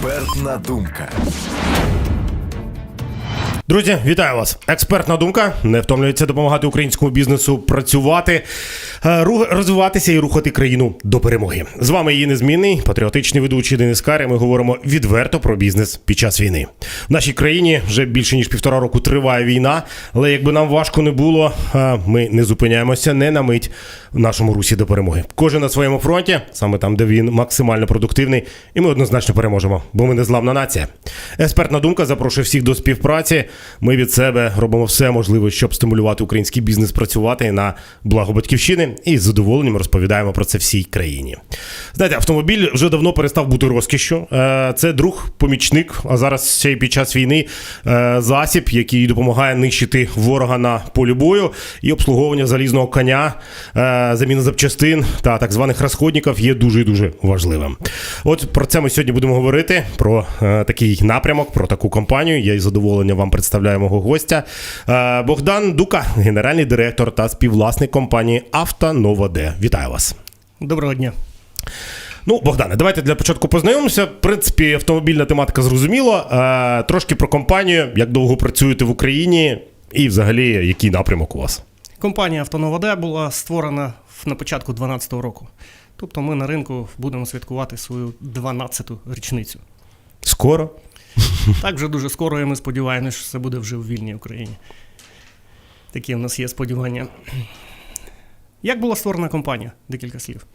Експертна думка. Друзі, вітаю вас! Експертна думка не втомлюється допомагати українському бізнесу працювати, е, розвиватися і рухати країну до перемоги. З вами її незмінний патріотичний ведучий Денис Кар. і Ми говоримо відверто про бізнес під час війни. В нашій країні вже більше ніж півтора року триває війна, але якби нам важко не було, е, ми не зупиняємося не на мить в нашому русі до перемоги. Кожен на своєму фронті, саме там, де він максимально продуктивний, і ми однозначно переможемо, бо ми не зламна нація. Експертна думка запрошує всіх до співпраці. Ми від себе робимо все можливе, щоб стимулювати український бізнес працювати на благо батьківщини, і з задоволенням розповідаємо про це всій країні. Знаєте, автомобіль вже давно перестав бути розкішшю. Е, Це друг, помічник, а зараз ще й під час війни е, засіб, який допомагає нищити ворога на полі бою, і обслуговування залізного коня, е, заміна запчастин та так званих розходників є дуже і дуже важливим. От про це ми сьогодні будемо говорити. Про такий напрямок, про таку компанію. Я із задоволенням вам представляю мого гостя. Е, Богдан Дука, генеральний директор та співвласник компанії «Автоноводе». Вітаю вас. Доброго дня. Ну, Богдане, давайте для початку познайомимося. В принципі, автомобільна тематика зрозуміла. Е, трошки про компанію, як довго працюєте в Україні, і взагалі який напрямок у вас. Компанія «Автоноводе» була створена на початку 2012 року. Тобто ми на ринку будемо святкувати свою 12-ту річницю. Скоро. Так вже дуже скоро, і ми сподіваємося, що це буде вже в вільній Україні. Такі в нас є сподівання. Як була створена компанія? Декілька слів.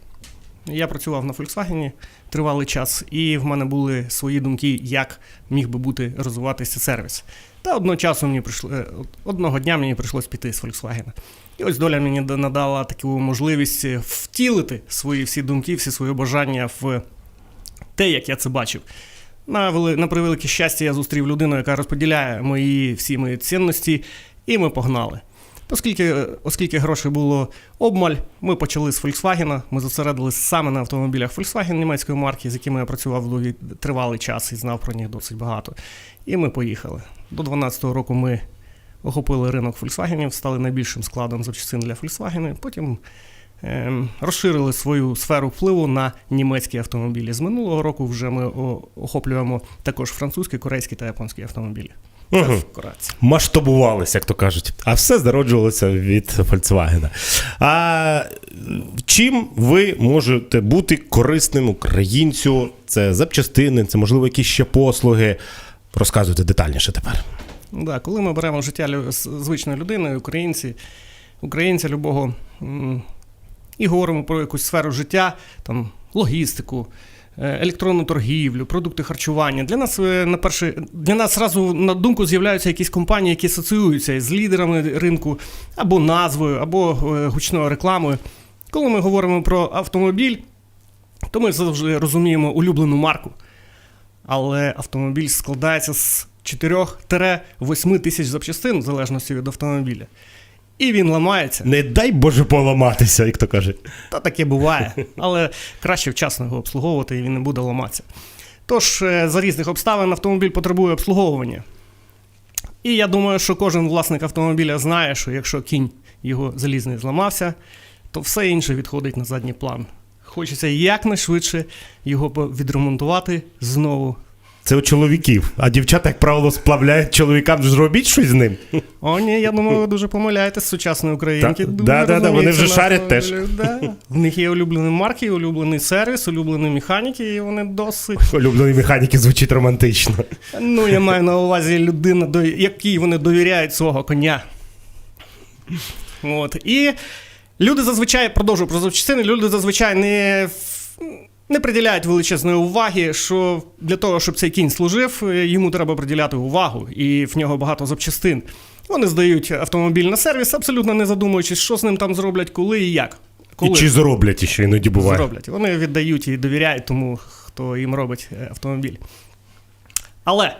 Я працював на Volkswagen тривалий час, і в мене були свої думки, як міг би бути розвиватися сервіс. Та одного часу мені прийшло, е, одного дня мені прийшлось піти з Volkswagen. І ось доля мені надала таку можливість е, втілити свої всі думки, всі свої бажання в те, як я це бачив. На, вели... на превелике щастя, я зустрів людину, яка розподіляє мої всі мої цінності, і ми погнали. Оскільки, оскільки грошей було обмаль, ми почали з Volkswagen, ми зосередились саме на автомобілях Volkswagen німецької марки, з якими я працював довгий тривалий час і знав про них досить багато. І ми поїхали. До 2012 року ми охопили ринок Volkswagen, стали найбільшим складом запчастин для Volkswagen, потім розширили свою сферу впливу на німецькі автомобілі. З минулого року вже ми охоплюємо також французькі, корейські та японські автомобілі. Вкратце. Масштабувалися, як то кажуть. А все зароджувалося від Volkswagen. А чим ви можете бути корисним українцю? Це запчастини, це можливо якісь ще послуги. Розказуйте детальніше тепер. Да, коли ми беремо життя звичної людини, українці, українця любого, і говоримо про якусь сферу життя, там, логістику, е, електронну торгівлю, продукти харчування. Для нас е, на перше, для нас зразу на думку з'являються якісь компанії, які асоціюються з лідерами ринку, або назвою, або е, гучною рекламою. Коли ми говоримо про автомобіль, то ми завжди розуміємо улюблену марку. Але автомобіль складається з 4-8 тисяч запчастин, в залежності від автомобіля. І він ламається. Не дай Боже поламатися, як то кажуть. Та таке буває. Але краще вчасно його обслуговувати і він не буде ламатися. Тож, е, за різних обставин автомобіль потребує обслуговування. І я думаю, що кожен власник автомобіля знає, що якщо кінь його залізний зламався, то все інше відходить на задній план. Хочеться якнайшвидше його відремонтувати знову. Це у чоловіків. А дівчата, як правило, сплавляють чоловікам. Зробіть щось з ним. О, ні, я думаю, ви дуже помиляєтесь. Сучасні українки. Та- дуже да, да, да, вони вже шарять теж. Да. В них є улюблені марки, улюблений сервіс, улюблені механіки, і вони досить. Улюблені механіки звучить романтично. Ну, я маю на увазі людина, якій вони довіряють свого коня. От. І люди зазвичай, продовжую про запчастини, люди зазвичай не. Не приділяють величезної уваги, що для того, щоб цей кінь служив, йому треба приділяти увагу, і в нього багато запчастин. Вони здають автомобіль на сервіс, абсолютно не задумуючись, що з ним там зроблять, коли і як. Коли І чи зроблять ще іноді буває. зроблять. Вони віддають і довіряють тому, хто їм робить е, автомобіль. Але,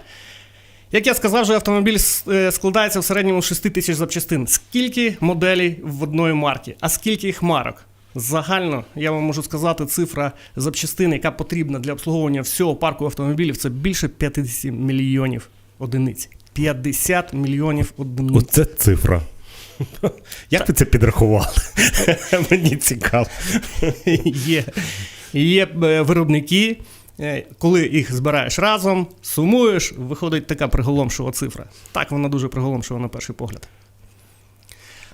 як я сказав, вже автомобіль е, складається в середньому з 6 тисяч запчастин. Скільки моделей в одної марки, а скільки їх марок? Загально я вам можу сказати, цифра запчастин, яка потрібна для обслуговування всього парку автомобілів, це більше 50 мільйонів одиниць. 50 мільйонів одиниць. Оце цифра. Як ви це підрахували? Мені цікаво. є, є е, виробники, е, коли їх збираєш разом, сумуєш, виходить така приголомшова цифра. Так, вона дуже приголомшива на перший погляд.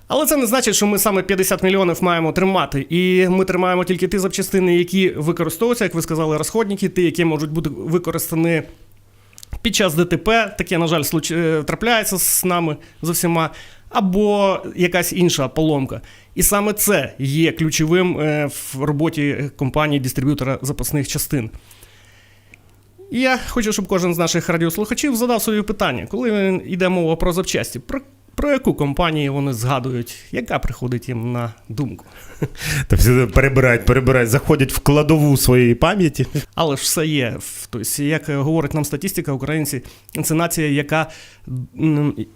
Але це не значить, що ми саме 50 мільйонів маємо тримати. І ми тримаємо тільки ті запчастини, які використовуються, як ви сказали, розходники, ті, які можуть бути використані під час ДТП. Таке, на жаль, е, трапляється з нами з усіма, або якась інша поломка. І саме це є ключовим е, в роботі компанії дистриб'ютора запасних частин. Я хочу, щоб кожен з наших радіослухачів задав собі питання, коли йде мова про запчасті, про, про яку компанію вони згадують, яка приходить їм на думку. Та всі перебирають, перебирають, заходять в кладову своєї пам'яті. Але ж все є. Тобто, як говорить нам статистика, українці це нація, яка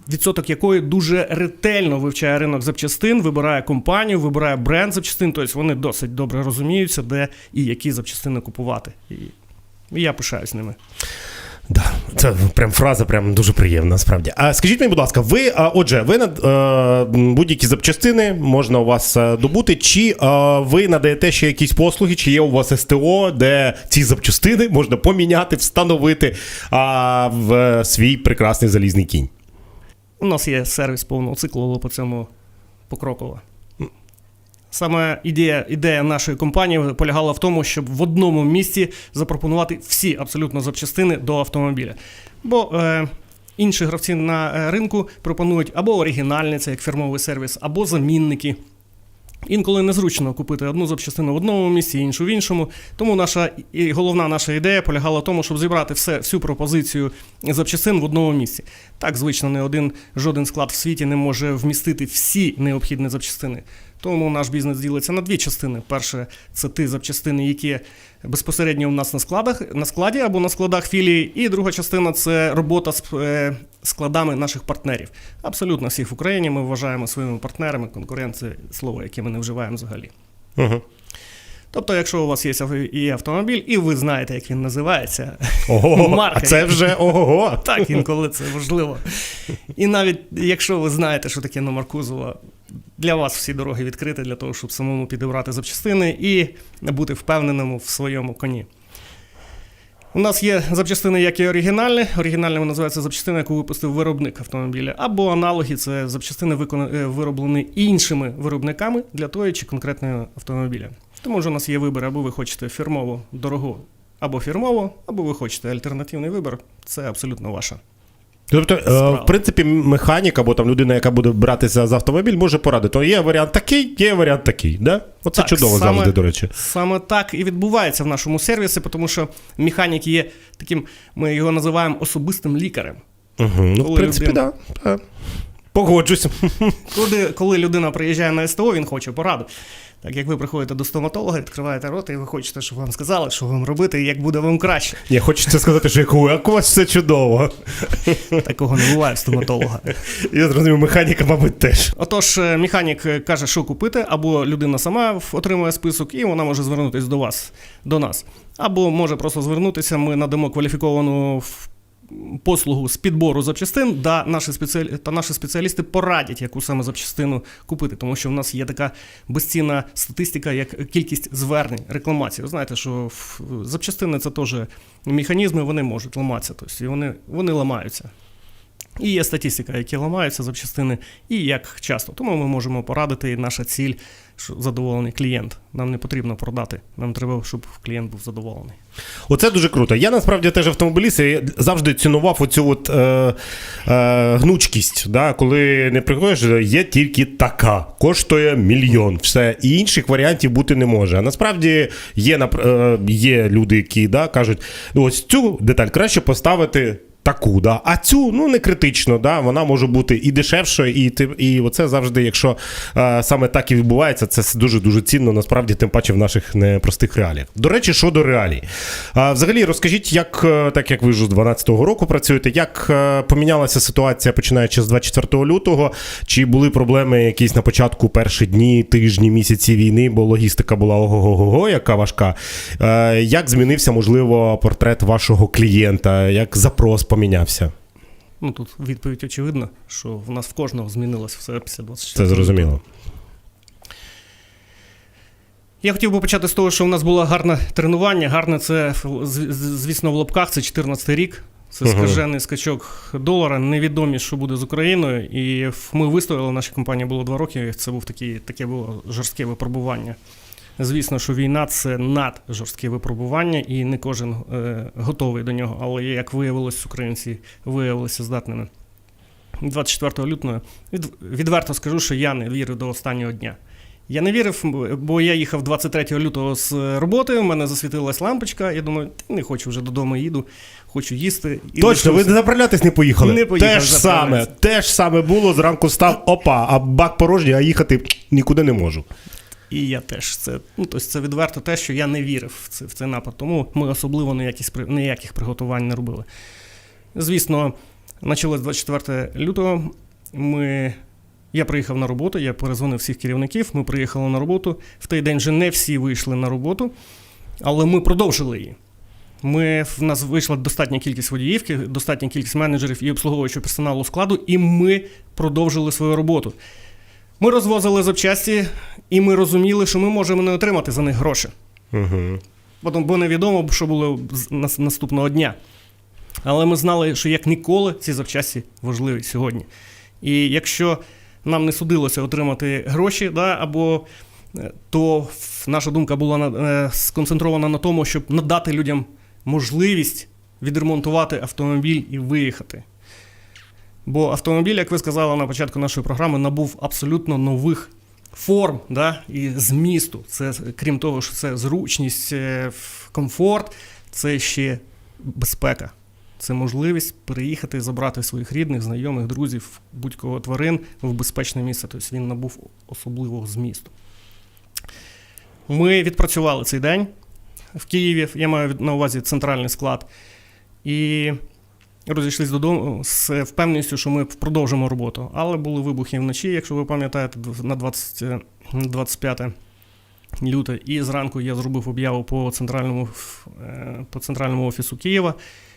відсоток якої дуже ретельно вивчає ринок запчастин, вибирає компанію, вибирає бренд запчастин. Тобто вони досить добре розуміються, де і які запчастини купувати. І я пишаюсь ними. Да, це прям фраза, прям дуже приємна, насправді. А скажіть мені, будь ласка, ви, а, отже, ви над е, будь-які запчастини можна у вас е, добути, чи е, ви надаєте ще якісь послуги, чи є у вас СТО, де ці запчастини можна поміняти, встановити а, в свій прекрасний залізний кінь? У нас є сервіс повного циклу по цьому покроково. Саме ідея, ідея нашої компанії полягала в тому, щоб в одному місці запропонувати всі абсолютно запчастини до автомобіля. Бо е, інші гравці на е, ринку пропонують або оригінальний, це як фірмовий сервіс, або замінники. Інколи незручно купити одну запчастину в одному місці, іншу в іншому. Тому наша і головна наша ідея полягала в тому, щоб зібрати все, всю пропозицію запчастин в одному місці. Так, звично, не один жоден склад в світі не може вмістити всі необхідні запчастини. Тому наш бізнес ділиться на дві частини. Перше, це ті запчастини, які безпосередньо у нас на складах, на складі або на складах філії. І друга частина це робота з е, складами наших партнерів. Абсолютно всіх в Україні ми вважаємо своїми партнерами. Конкуренція слово, яке ми не вживаємо взагалі. Угу. Тобто, якщо у вас є є автомобіль, і ви знаєте, як він називається, Ого, Марка. а це вже ого. так інколи це важливо. І навіть якщо ви знаєте, що таке номер кузова, для вас всі дороги відкриті для того, щоб самому підібрати запчастини і бути впевненим в своєму коні. У нас є запчастини, як і оригінальні. Оригінальними називаються запчастини, яку випустив виробник автомобіля, або аналоги це запчастини, е, вироблені іншими виробниками для тої чи конкретного автомобіля. Тому ж у нас є вибір, або ви хочете фірмову дорогу, або фірмову, або ви хочете альтернативний вибір. Це абсолютно ваша. Тобто, е, Справа. в принципі, механік або там людина, яка буде братися за автомобіль, може порадити. Є варіант такий, є варіант такий. Да? Оце Так, чудово саме- завжди, до речі. Саме так і відбувається в нашому сервісі, тому що механік є таким, ми його називаємо особистим лікарем. Угу. Ну, в принципі, людина- да. да. Погоджусь. Коли, коли людина приїжджає на СТО, він хоче пораду. Так як ви приходите до стоматолога, відкриваєте рот, і ви хочете, щоб вам сказали, що вам робити, і як буде вам краще. Я хочеться сказати, що як у вас все чудово. Такого не буває в стоматолога. Я зрозумів, механіка, мабуть, теж. Отож, е, механік е, каже, що купити, або людина сама отримує список, і вона може звернутися до вас, до нас. Або може просто звернутися, ми надамо кваліфіковану послугу з підбору запчастин, да наші спеціалі... та наші спеціалісти порадять, яку саме запчастину купити, тому що в нас є така безцінна статистика, як кількість звернень, рекламацій. Ви знаєте, що запчастини це теж механізми, вони можуть ламатися, тобто вони, вони ламаються. І є статистика, які ламаються запчастини, і як часто. Тому ми можемо порадити, і наша ціль, що задоволений клієнт. Нам не потрібно продати, нам треба, щоб клієнт був задоволений. Оце дуже круто. Я насправді теж автомобіліст і завжди цінував оцю от, е, е, гнучкість. Да? Коли не приходиш, є тільки така, коштує мільйон. Все. І інших варіантів бути не може. А насправді є, е, є люди, які да, кажуть, ну ось цю деталь краще поставити. Таку, да. а цю ну не критично, да. вона може бути і дешевшою, і ти- і оце завжди, якщо е, саме так і відбувається, це дуже дуже цінно, насправді, тим паче в наших непростих реаліях. До речі, щодо реалій. А, взагалі, розкажіть, як е, так як ви ж з 12-го року працюєте, як е, помінялася ситуація починаючи з 24 лютого? Чи були проблеми якісь на початку перші дні, тижні, місяці війни, бо логістика була ого-го-го, яка важка? Е, як змінився, можливо, портрет вашого клієнта? Як запрос помінявся? Ну тут відповідь очевидна, що в нас в кожного змінилось все після 24 Це зрозуміло. Я хотів би почати з того, що в нас було гарне тренування. Гарне це, звісно, в лобках, це 14 й рік. Це Мгм. скажений скачок долара. Невідомі, що буде з Україною. І ми вистояли, наша компанія було два роки. Це був такі, таке було жорстке випробування. Звісно, що війна це наджорстке випробування, і не кожен е, готовий до нього. Але як виявилось, українці виявилися здатними. 24 лютого від, відверто скажу, що я не вірив до останнього дня. Я не вірив, бо я їхав 23 лютого з роботи, в мене засвітилась лампочка. Я думаю, «Та не хочу вже додому їду, хочу їсти. І Точно, ви лишився. заправлятись не поїхали. Не поїхав те ж саме, те ж саме було, зранку став, опа, а бак порожній, а їхати нікуди не можу. І я теж це. Ну, тобто це відверто те, що я не вірив в, це, в цей напад. Тому ми особливо ніяких, ніяких приготувань не робили. Звісно, почалось 24 лютого. Ми... Я приїхав на роботу, я перезвонив всіх керівників, ми приїхали на роботу. В той день вже не всі вийшли на роботу, але ми продовжили її. Ми, в нас вийшла достатня кількість водіїв, достатня кількість менеджерів і обслуговуючого персоналу складу, і ми продовжили свою роботу. Ми розвозили запчасті, і ми розуміли, що ми можемо не отримати за них гроші. Угу. Потім, бо невідомо, що було наступного дня. Але ми знали, що як ніколи ці запчасті важливі сьогодні. І якщо нам не судилося отримати гроші, да, або е, то наша думка була е, сконцентрована на тому, щоб надати людям можливість відремонтувати автомобіль і виїхати. Бо автомобіль, як ви сказали на початку нашої програми, набув абсолютно нових форм да, і змісту. Це крім того, що це зручність, е, комфорт, це ще безпека. Це можливість переїхати, забрати своїх рідних, знайомих, друзів, будь-кого тварин в безпечне місце. Тобто він набув особливого змісту. Ми відпрацювали цей день в Києві. Я маю на увазі центральний склад. І розійшлись додому з впевненістю, що ми продовжимо роботу. Але були вибухи вночі, якщо ви пам'ятаєте, на 20, е, 25 люте. І зранку я зробив об'яву по центральному, е, по центральному офісу Києва,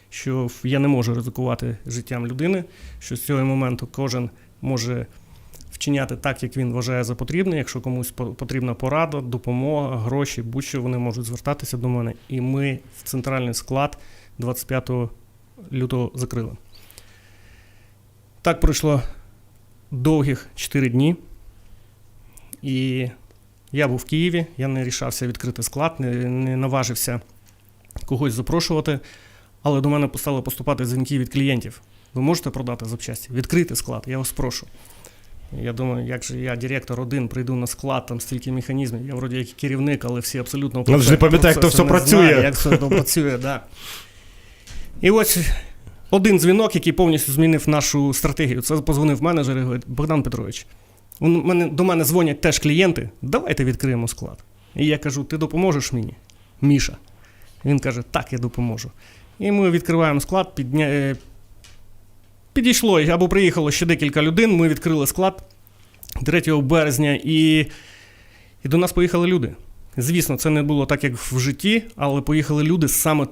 що я не можу ризикувати життям людини, що з цього моменту кожен може вчиняти так, як він вважає за потрібне. Якщо комусь по- потрібна порада, допомога, гроші, будь-що вони можуть звертатися до мене. І ми в центральний склад 25 лютого закрили. Так пройшло довгих 4 дні. І я був в Києві, я не рішався відкрити склад, не, не наважився когось запрошувати, але до мене стали поступати дзвінки від клієнтів. Ви можете продати запчасті? Відкрити склад, я вас прошу. Я думаю, як же я, директор один, прийду на склад, там стільки механізмів. Я вроді як керівник, але всі абсолютно Ну, не пам'ятаю, як то все не працює. Знаю, як все працює, да. І ось один дзвінок, який повністю змінив нашу стратегію. Це позвонив менеджер і говорить, Богдан Петрович, до мене дзвонять теж клієнти, давайте відкриємо склад. І я кажу, ти допоможеш мені? Міша. Він каже, так, я допоможу. І ми відкриваємо склад, підня... е, підійшло або приїхало ще декілька людей, ми відкрили склад 3 березня, і, і до нас поїхали люди. Звісно, це не було так, як в житті, але поїхали люди саме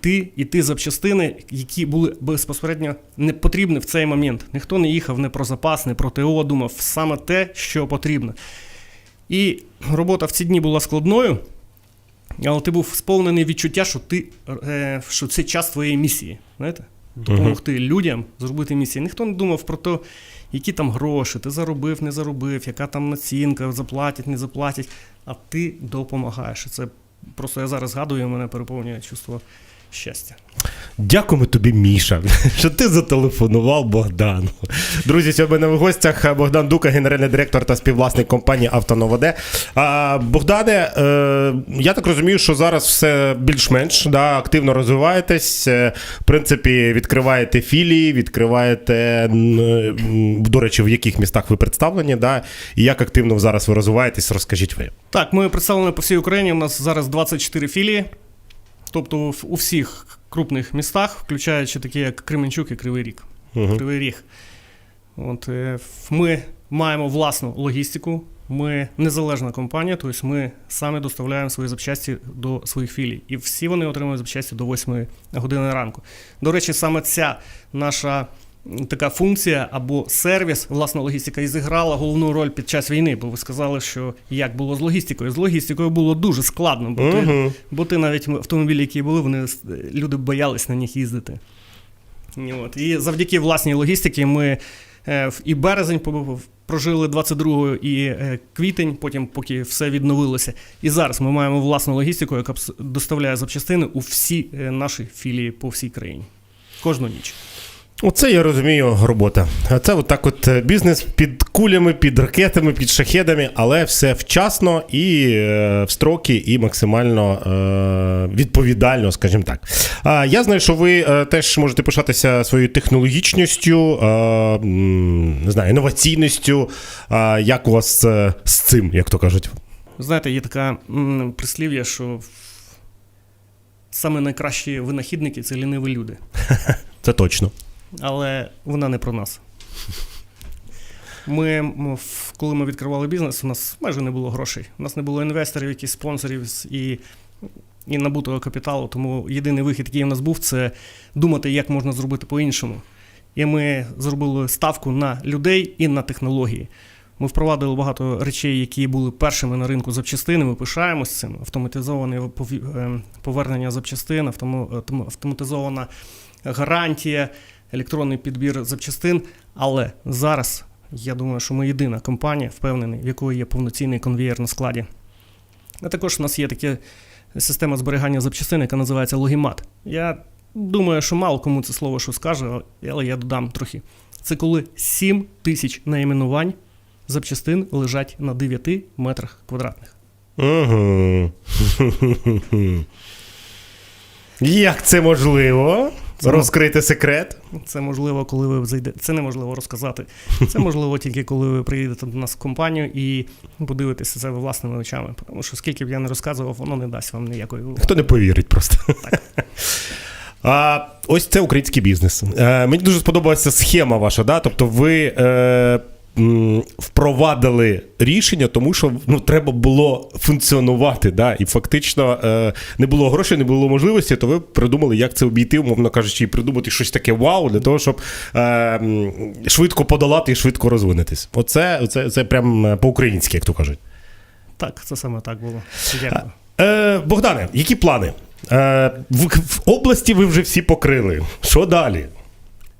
ти і ти запчастини, які були безпосередньо не потрібні в цей момент. Ніхто не їхав не про запас, не про ТО, думав саме те, що потрібно. І робота в ці дні була складною, але ти був сповнений відчуття, що ти е, що це час твоєї місії. Знаєте? Допомогти людям зробити місію. Ніхто не думав про те, які там гроші, ти заробив, не заробив, яка там націнка, заплатять, не заплатять, а ти допомагаєш. Це просто я зараз згадую, мене переповнює чувство щастя. Дякуємо тобі, Міша, що ти зателефонував Богдану. Друзі, сьогодні в гостях Богдан Дука, генеральний директор та співвласник компанії «Автоноводе». Богдане, е, я так розумію, що зараз все більш-менш да, активно розвиваєтесь. Е, В принципі, відкриваєте філії, відкриваєте, до речі, в яких містах ви представлені, да, і як активно зараз ви розвиваєтесь, розкажіть ви. Так, ми представлені по всій Україні. У нас зараз 24 філії, тобто в- у всіх крупних містах, включаючи такі, як Кременчук і Кривий Ріг. Угу. Кривий Ріг. От, е, ми маємо власну логістику. Ми незалежна компанія, тобто ми самі доставляємо свої запчасті до своїх філій. І всі вони отримують запчасті до 8 години ранку. До речі, саме ця наша така функція або сервіс, власна логістика, і зіграла головну роль під час війни. Бо ви сказали, що як було з логістикою. З логістикою було дуже складно, бо, ти, бо ти навіть автомобілі, які були, вони люди боялись на них їздити. І От. І завдяки власній логістиці ми е, в- і березень прожили 22 і е, квітень, потім поки все відновилося. І зараз ми маємо власну логістику, яка доставляє запчастини у всі е, наші філії по всій країні. Кожну ніч. Оце я розумію робота. Це от так от е, бізнес під кулями, під ракетами, під шахедами, але все вчасно і е, в строки, і максимально е, відповідально, скажімо так. Я знаю, що ви теж можете пишатися своєю технологічністю, не знаю, інноваційністю. Як у вас з цим, як то кажуть? Знаєте, є така прислів'я, що саме найкращі винахідники це ліниві люди. Це точно. Але вона не про нас. Ми, коли ми відкривали бізнес, у нас майже не було грошей. У нас не було інвесторів, якихось спонсорів і, і набутого капіталу. Тому єдиний вихід, який у нас був, це думати, як можна зробити по-іншому. І ми зробили ставку на людей і на технології. Ми впровадили багато речей, які були першими на ринку запчастини. Ми пишаємось цим. Автоматизоване е, повернення запчастин, автоматизована гарантія, електронний підбір запчастин. Але зараз я думаю, що ми єдина компанія, впевнений, в якої є повноцінний конвієр на складі. А також у нас є така система зберігання запчастин, яка називається Логімат. Я думаю, що мало кому це слово що скаже, але я додам трохи. Це коли 7 тисяч найменувань запчастин лежать на 9 метрах квадратних. Угу. Як це можливо? Це Розкрити секрет? Це можливо, коли ви зайдете. Це неможливо розказати. Це можливо тільки коли ви приїдете до нас в компанію і подивитеся це власними очами. Тому що скільки б я не розказував, воно не дасть вам ніякої вигоди. Хто не повірить просто. А, ось це український бізнес. Е, мені дуже сподобалася схема ваша, да? тобто ви е, впровадили рішення, тому що ну, треба було функціонувати. Да? І фактично е, не було грошей, не було можливості, то ви придумали, як це обійти, умовно кажучи, і придумати щось таке вау для того, щоб е, швидко подолати і швидко розвинутись. Оце, оце, це прям е, по-українськи, як то кажуть. Так, це саме так було. Дякую. Е, Богдане, які плани? Е, в, в області ви вже всі покрили. Що далі?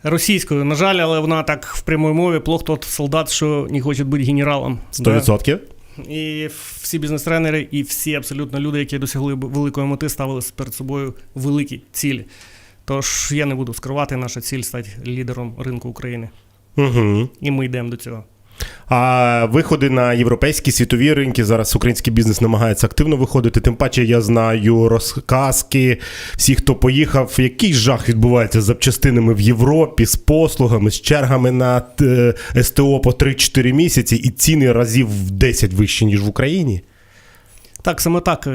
Російською, на жаль, але вона так в прямій мові плох тот солдат, що не хоче бути генералом. 100%? І всі бізнес-тренери, і всі абсолютно люди, які досягли великої мети, ставили перед собою великі цілі. Тож я не буду скривати, наша ціль стати лідером ринку України. Угу. І ми йдемо до цього. А виходи на європейські світові ринки зараз український бізнес намагається активно виходити. Тим паче я знаю розказки, всі, хто поїхав, який жах відбувається з запчастинами в Європі, з послугами, з чергами на е, СТО по 3-4 місяці, і ціни разів в 10 вищі, ніж в Україні. Так, саме так.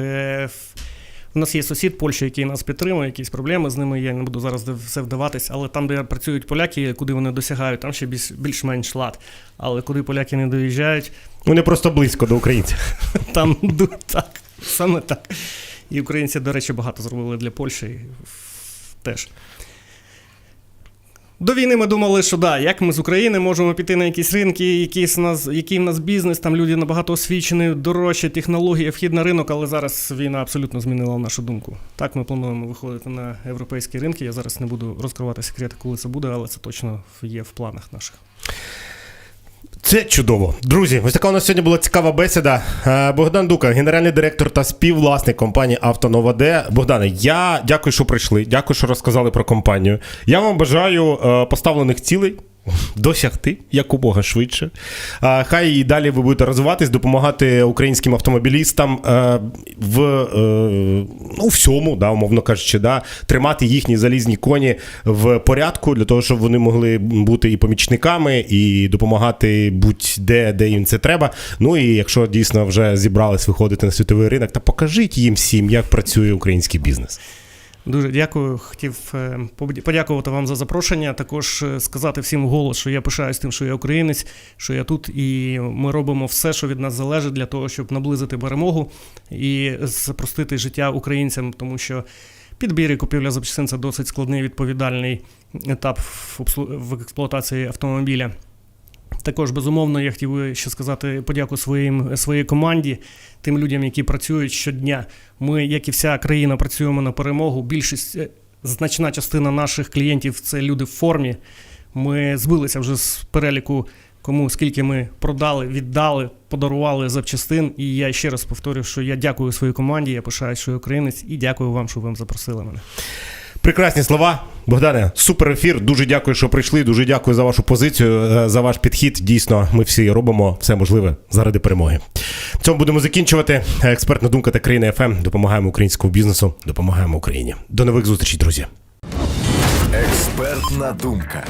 У нас є сусід Польща, який нас підтримує, якісь проблеми з ними. Я не буду зараз все вдаватись, але там, де працюють поляки, куди вони досягають, там ще більш- більш-менш лад. Але куди поляки не доїжджають, Вони просто близько до українців. там так, саме так. І українці, до речі, багато зробили для Польщі теж. До війни ми думали, що да, як ми з України можемо піти на якісь ринки, якісь у нас, який в нас бізнес, там люди набагато освічені, дорожчі технології, вхід на ринок, але зараз війна абсолютно змінила нашу думку. Так, ми плануємо виходити на європейські ринки. Я зараз не буду розкривати секрети, коли це буде, але це точно є в планах наших. Це чудово. Друзі, ось така у нас сьогодні була цікава бесіда. Е, Богдан Дука, генеральний директор та співвласник компанії Автонова Д. Богдане, я дякую, що прийшли. Дякую, що розказали про компанію. Я вам бажаю е, поставлених цілей. Досягти якомога швидше. А, хай і далі ви будете розвиватись, допомагати українським автомобілістам е, в е, ну, всьому, да, умовно кажучи, да, тримати їхні залізні коні в порядку для того, щоб вони могли бути і помічниками, і допомагати будь-де, де їм це треба. Ну і якщо дійсно вже зібрались виходити на світовий ринок, то покажіть їм всім, як працює український бізнес. Дуже дякую. Хотів е, подякувати вам за запрошення. Також е, сказати всім вголос, що я пишаюсь тим, що я українець, що я тут, і ми робимо все, що від нас залежить, для того, щоб наблизити перемогу і спростити життя українцям, тому що. Підбір і купівля запчастин це досить складний відповідальний етап в експлуатації автомобіля. Також, безумовно, я хотів би ще сказати подяку своїм, своїй команді, тим людям, які працюють щодня. Ми, як і вся країна, працюємо на перемогу. Більшість, е, значна частина наших клієнтів це люди в формі. Ми збилися вже з переліку, кому скільки ми продали, віддали, подарували запчастин. І я ще раз повторю, що я дякую своїй команді, я пишаюсь, що я українець, і дякую вам, що ви запросили мене. Прекрасні слова. Богдане, супер ефір. Дуже дякую, що прийшли. Дуже дякую за вашу позицію, е, за ваш підхід. Дійсно, ми всі робимо все можливе заради перемоги. В цьому будемо закінчувати. Експертна думка та країна ФМ. Допомагаємо українському бізнесу, допомагаємо Україні. До нових зустрічей, друзі. Експертна думка.